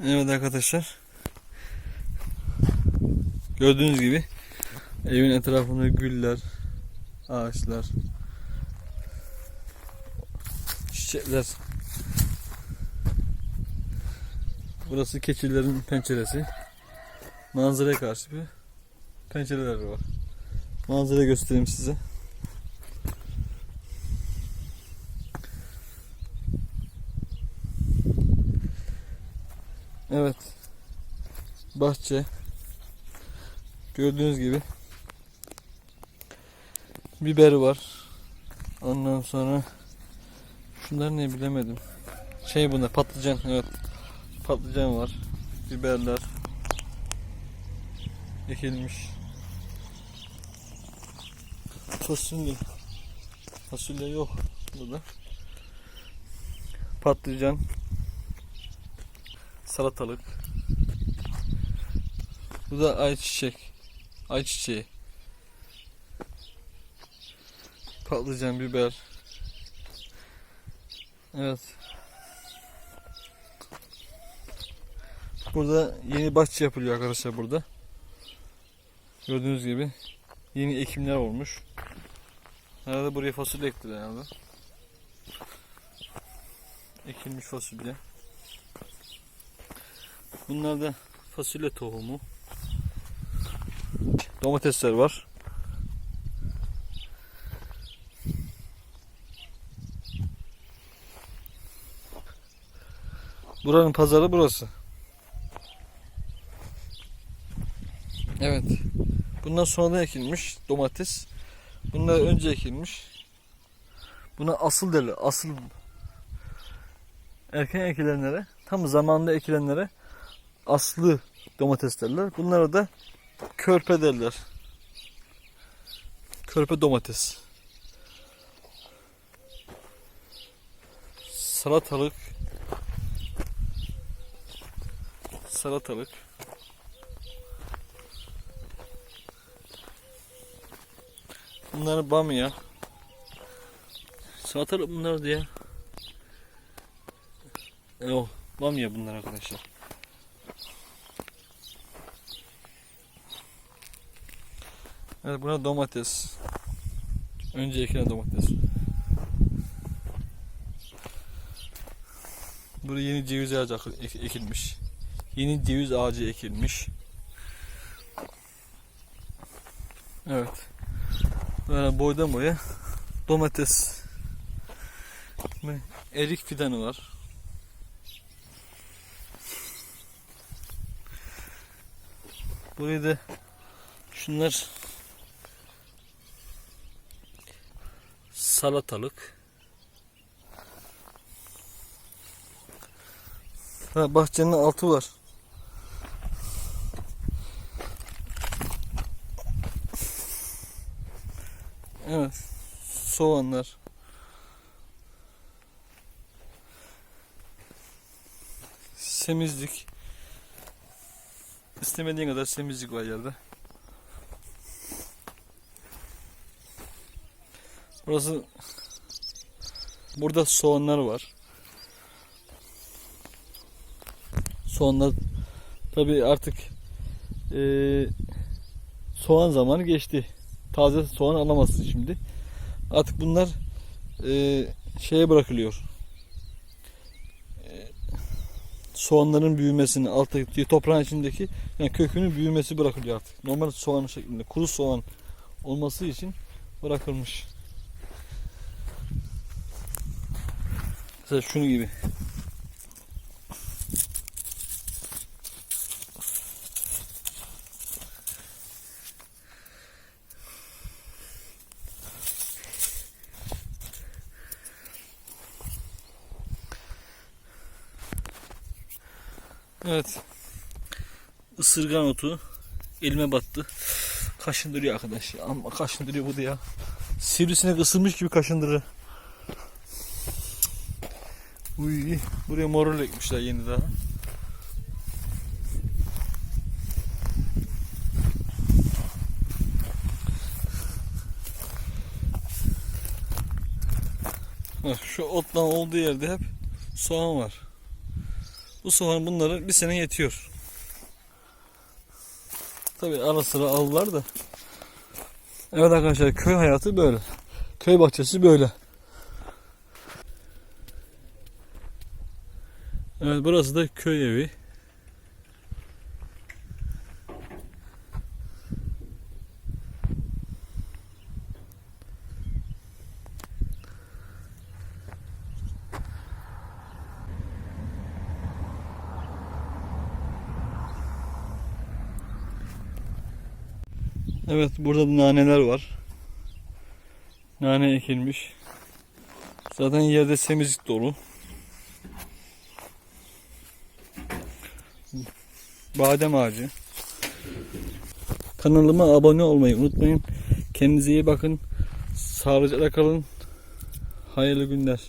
Evet arkadaşlar. Gördüğünüz gibi evin etrafında güller, ağaçlar, çiçekler. Burası keçilerin penceresi. Manzaraya karşı bir pencereler var. Manzara göstereyim size. Evet. Bahçe. Gördüğünüz gibi. Biber var. Ondan sonra şunlar ne bilemedim. Şey bunlar patlıcan evet. Patlıcan var. Biberler. Ekilmiş. Fasulye. Fasulye yok burada. Patlıcan. Salatalık. Bu da ayçiçek. Ayçiçeği. Patlıcan, biber. Evet. Burada yeni bahçe yapılıyor arkadaşlar burada. Gördüğünüz gibi yeni ekimler olmuş. Herhalde buraya fasulye ektiler herhalde. Ekilmiş fasulye. Bunlar da fasulye tohumu. Domatesler var. Buranın pazarı burası. Evet. Bundan sonra ekilmiş domates. Bunlar önce ekilmiş. Buna asıl derler. Asıl erken ekilenlere, tam zamanında ekilenlere aslı domates derler. Bunlara da körpe derler. Körpe domates. Salatalık. Salatalık. Bunlar bamya. Salatalık bunlar diye. Yok, bamya bunlar arkadaşlar. Evet buna domates. Önce ekilen domates. Buraya yeni ceviz ağacı ek- ekilmiş. Yeni ceviz ağacı ekilmiş. Evet. Böyle boydan boya domates. Erik fidanı var. Burayı da şunlar salatalık. Ha, bahçenin altı var. Evet. Soğanlar. Semizlik. İstemediğin kadar semizlik var yerde. Burası Burada soğanlar var. Soğanlar tabi artık eee, soğan zamanı geçti. Taze soğan alamazsın şimdi. Artık bunlar eee, şeye bırakılıyor. Eee, soğanların büyümesini alttaki toprağın içindeki yani kökünün büyümesi bırakılıyor artık. Normal soğan şeklinde kuru soğan olması için bırakılmış. Mesela şunu gibi. Evet. Isırgan otu elime battı. Kaşındırıyor arkadaş. ya. Amma kaşındırıyor bu da ya. Sivrisinek ısırmış gibi kaşındırır. Uy, buraya morul ekmişler yeni daha. Bak şu otlan olduğu yerde hep soğan var. Bu soğan bunları bir sene yetiyor. Tabi ara sıra aldılar da. Evet arkadaşlar köy hayatı böyle. Köy bahçesi böyle. Evet burası da köy evi. Evet burada da naneler var. Nane ekilmiş. Zaten yerde semizlik dolu. Badem ağacı. Kanalıma abone olmayı unutmayın. Kendinize iyi bakın. Sağlıcakla kalın. Hayırlı günler.